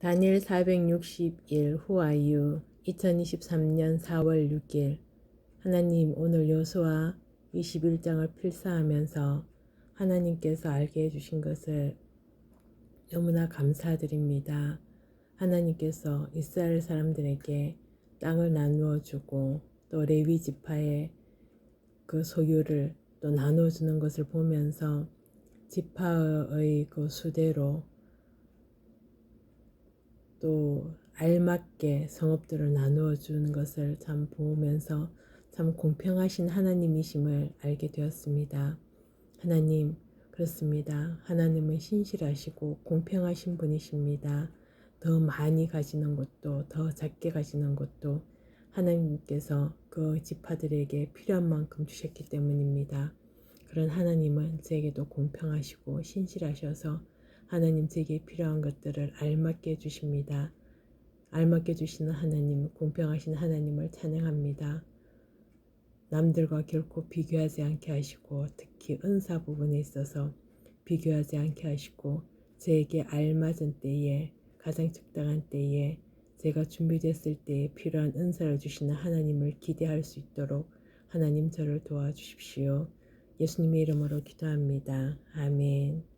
다니엘 461 후아유 2023년 4월 6일 하나님 오늘 여수와 21장을 필사하면서 하나님께서 알게 해주신 것을 너무나 감사드립니다. 하나님께서 이스라엘 사람들에게 땅을 나누어 주고 또 레위 지파의 그 소유를 또 나누어 주는 것을 보면서 지파의 그 수대로 또 알맞게 성업들을 나누어 주는 것을 참 보면서 참 공평하신 하나님이심을 알게 되었습니다. 하나님, 그렇습니다. 하나님은 신실하시고 공평하신 분이십니다. 더 많이 가지는 것도 더 작게 가지는 것도 하나님께서 그 지파들에게 필요한 만큼 주셨기 때문입니다. 그런 하나님은 제게도 공평하시고 신실하셔서 하나님 제게 필요한 것들을 알맞게 해주십니다. 알맞게 주시는 하나님, 공평하신 하나님을 찬양합니다. 남들과 결코 비교하지 않게 하시고 특히 은사 부분에 있어서 비교하지 않게 하시고 제게 알맞은 때에 가장 적당한 때에 제가 준비됐을 때에 필요한 은사를 주시는 하나님을 기대할 수 있도록 하나님 저를 도와주십시오. 예수님의 이름으로 기도합니다. 아멘.